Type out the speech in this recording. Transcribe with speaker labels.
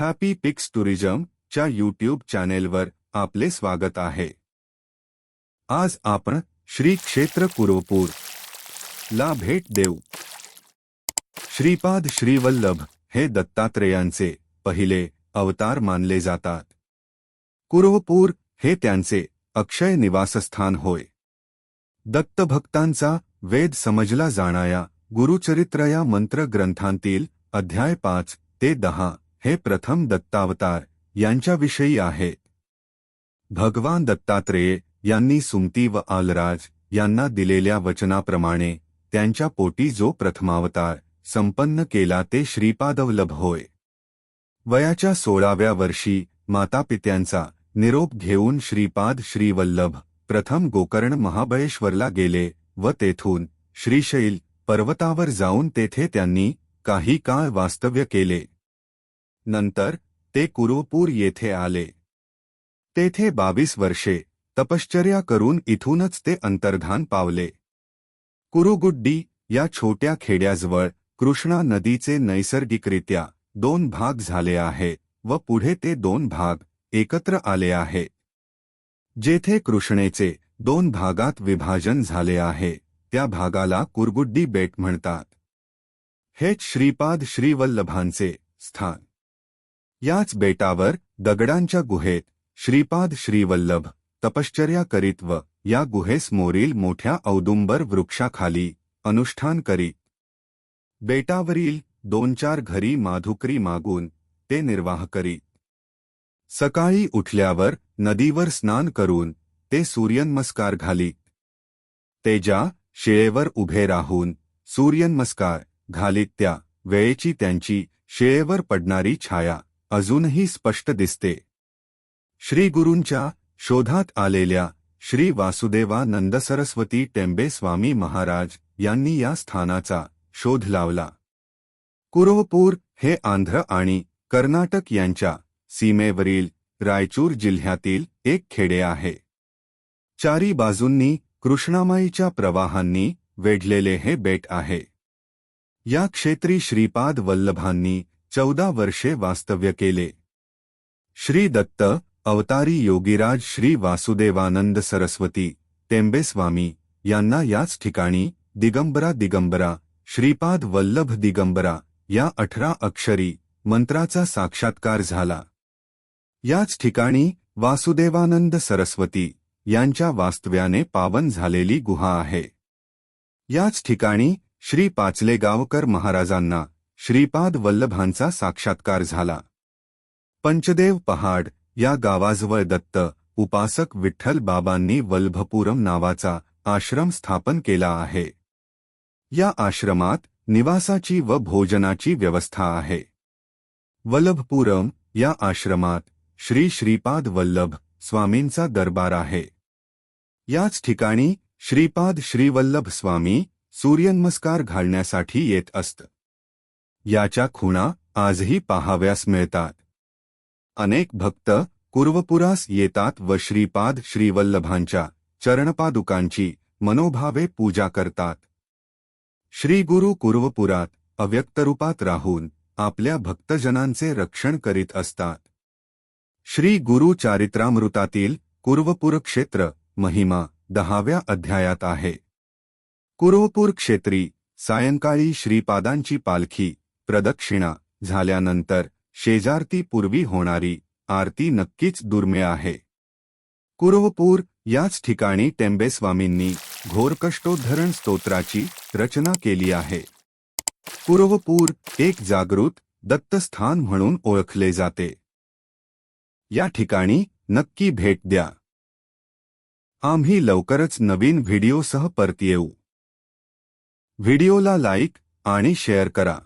Speaker 1: Happy pics tourism च्या YouTube चॅनेलवर आपले स्वागत आहे. आज आपण श्री क्षेत्र कुरोपूर ला भेट देऊ. श्रीपाद श्रीवल्लभ हे दत्तात्रेयांचे पहिले अवतार मानले जातात. कुरोपूर हे त्यांचे अक्षय निवासस्थान होय. दत्तभक्तांचा वेद समजला जाणाया गुरुचरित्र या मंत्र ग्रंथांतील अध्याय पाच ते दहा हे प्रथम दत्तावतार यांच्याविषयी आहे. भगवान दत्तात्रेय यांनी सुमती व आलराज यांना दिलेल्या वचनाप्रमाणे त्यांच्या पोटी जो प्रथमावतार संपन्न केला ते श्रीपादवल्लभ होय. वयाच्या सोळाव्या वर्षी मातापित्यांचा निरोप घेऊन श्रीपाद श्रीवल्लभ प्रथम गोकर्ण महाबळेश्वरला गेले व तेथून श्रीशैल पर्वतावर जाऊन तेथे त्यांनी काही काळ वास्तव्य केले. नंतर ते कुरुपूर येथे आले. तेथे बावीस वर्षे तपश्चर्या करून इथूनच ते अंतर्धान पावले. कुरुगुड्डी या छोट्या खेड्याजवळ कृष्णा नदीचे नैसर्गिकरित्या दोन भाग झाले आहे व पुढे ते दोन भाग एकत्र आले आहे. जेथे कृष्णेचे दोन भागात विभाजन झाले आहे त्या भागाला कुरगुड्डी बेट म्हणतात. हेच श्रीपाद श्रीवल्लभांचे स्थान. याच बेटावर दगडांच्या गुहेत श्रीपाद श्रीवल्लभ तपश्चर्या करीत व या गुहेसमोरील मोठ्या औदुंबर वृक्षाखाली अनुष्ठान करीत. बेटावरील दोन चार घरी माधुकरी मागून ते निर्वाह करीत. सकाळी उठल्यावर नदीवर स्नान करून ते सूर्यनमस्कार घालीत. तेजा शिळेवर उभे राहून सूर्यनमस्कार घालीत त्या वेळेची त्यांची शिळेवर पडणारी छाया. अजूनही स्पष्ट दिसते. श्रीगुरूंच्या शोधात आलेल्या श्री वासुदेवानंद सरस्वती टेंबे स्वामी महाराज यांनी या स्थानाचा शोध लावला. कुरोपूर हे आंध्र आणि कर्नाटक यांच्या सीमेवरील रायचूर जिल्ह्यातील एक खेडे आहे. चारी बाजूंनी कृष्णामाईच्या प्रवाहांनी वेढलेले हे बेट आहे. या क्षेत्री श्रीपाद वल्लभांनी चौदा वर्षे वास्तव्य केले. श्री दत्त अवतारी योगीराज श्री वासुदेवानंद सरस्वती तेंबेस्वामी यांना याच ठिकाणी दिगंबरा दिगंबरा श्रीपाद वल्लभ दिगंबरा या अठरा अक्षरी मंत्राचा साक्षात्कार झाला. याच ठिकाणी वासुदेवानंद सरस्वती यांच्या वास्तव्याने पावन झालेली गुहा आहे. याच ठिकाणी श्री पाचलेगावकर महाराजांना श्रीपाद वल्लभांचा साक्षात्कार झाला. पंचदेव पहाड या गावाजवळ दत्त उपासक विठ्ठल बाबांनी वल्भपुरम नावाचा आश्रम स्थापन केला आहे. या आश्रमात निवासाची व भोजनाची व्यवस्था आहे. वल्लभपुरम या आश्रमात श्री श्रीपाद वल्लभ स्वामींचा दरबार आहे. याच ठिकाणी श्रीपाद श्रीवल्लभ स्वामी सूर्यनमस्कार घालण्यासाठी येत असत. याच्या खुणा आजही पाहाव्यास मिळतात. अनेक भक्त कुर्वपुरास येतात व श्रीपाद श्रीवल्लभांच्या चरणपादुकांची मनोभावे पूजा करतात. श्री गुरु कुर्वपुरात अव्यक्तरूपात राहून आपल्या भक्तजनांचे रक्षण करीत असतात. श्री गुरु चारित्रामृतातील कुर्वपूर क्षेत्र महिमा दहाव्या अध्यायात आहे. कुर्वपूर क्षेत्री सायंकाळी श्रीपादांची पालखी प्रदक्षिणा झाल्यानंतर शेजारती पूर्वी होणारी आरती नक्कीच दुर्मिळ आहे. कुरवपूर याच ठिकाणी टेंबेस्वामींनी घोरकष्टोद्धरण स्तोत्राची रचना केली आहे. कुरवपूर एक जागृत दत्तस्थान म्हणून ओळखले जाते. या ठिकाणी नक्की भेट द्या. आम्ही लवकरच नवीन व्हिडिओसह परत येऊ. व्हिडिओला लाईक आणि शेअर करा.